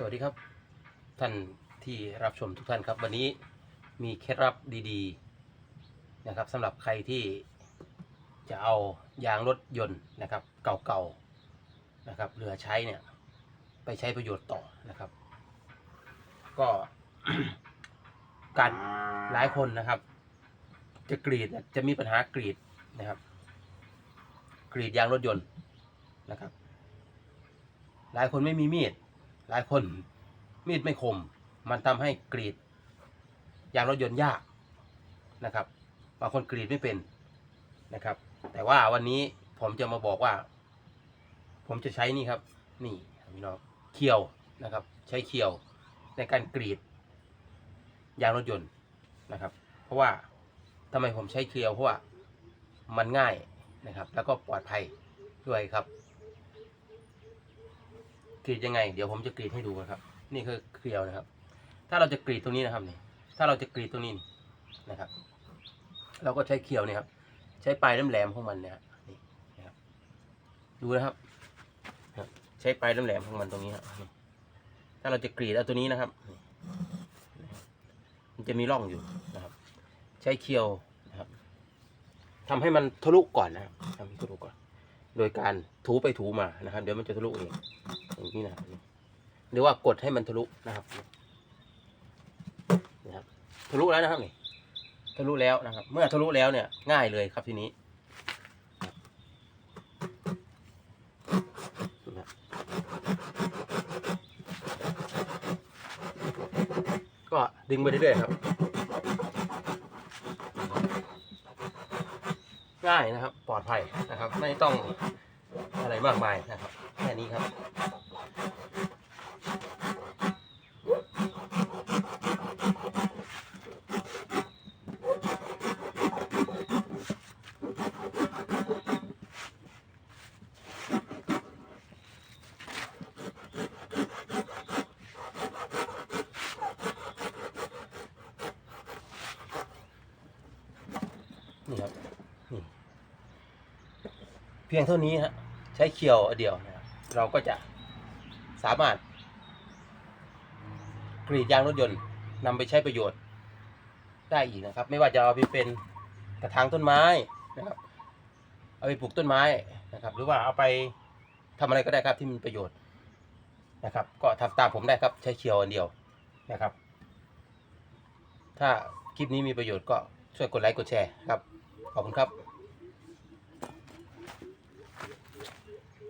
สวัสดีครับ ท่านที่รับชมทุกท่านครับ วันนี้มีเคล็ดลับดีๆนะครับสำหรับใครที่จะเอายางรถยนต์นะครับ เก่าๆนะครับเหลือใช้เนี่ยไปใช้ประโยชน์ต่อนะครับ ก็การหลายคนนะครับ จะกรีดจะมีปัญหากรีดนะครับ กรีดยางรถยนต์นะครับ หลายคนไม่มีมีด หลายคนมีดไม่คม มันทำให้กรีดยางรถยนต์ยากนะครับบางคนกรีดไม่เป็นนะครับ แต่ว่าวันนี้ผมจะมาบอกว่า ผมจะใช้นี่ครับ นี่พี่น้องเคียวนะครับ ใช้เคียวในการกรีดยางรถยนต์นะครับ เพราะว่าทำไมผมใช้เคียวเพราะว่ามันง่ายนะครับ แล้วก็ปลอดภัยด้วยครับ รีดยังไง เดี๋ยวผมจะกรีดให้ดูนะครับ นี่คือเกลียวนะครับ ถ้าเราจะกรีดตรงนี้นะครับนี่ถ้าเราจะกรีดตรงนี้นะครับ เราก็ใช้เคียวเนี่ยครับ ใช้ปลายแหลมๆของมันเนี่ยนี่นะครับ ดูนะครับ ใช้ปลายแหลมๆของมันตรงนี้ครับถ้าเราจะกรีดเอาตัวนี้นะครับ มันจะมีร่องอยู่นะครับ ใช้เคียวนะครับทำให้มันทะลุก่อนนะครับทำให้ทะลุก่อน โดยการถูไปถูมานะครับ เดี๋ยวมันจะทะลุเอง อย่างนี้นะครับหรือว่ากดให้มันทะลุนะครับนะครับ ทะลุแล้วนะครับนี่ทะลุแล้วนะครับ เมื่อทะลุแล้วเนี่ยง่ายเลยครับทีนี้ก็ดึงไปเรื่อยๆครับ ง่ายนะครับ ปลอดภัยนะครับ ไม่ต้องอะไรมากมายนะครับ แค่นี้ครับ นี่ครับนี่เพียงเท่านี้ฮะใช้เคียวอันเดียวนะครับเราก็จะ สามารถ กรีดยางรถยนต์นำไปใช้ประโยชน์ ได้อีกนะครับ ไม่ว่าจะเอาไปเป็นกระถางต้นไม้นะครับ เอาไปปลูกต้นไม้นะครับ หรือว่าเอาไปทำอะไรก็ได้ครับที่มีประโยชน์นะครับ ก็ทำตามผมได้ครับใช้เคียวอันเดียวนะครับ ถ้าคลิปนี้มีประโยชน์ก็ช่วยกดไลค์กดแชร์ครับขอบคุณครับ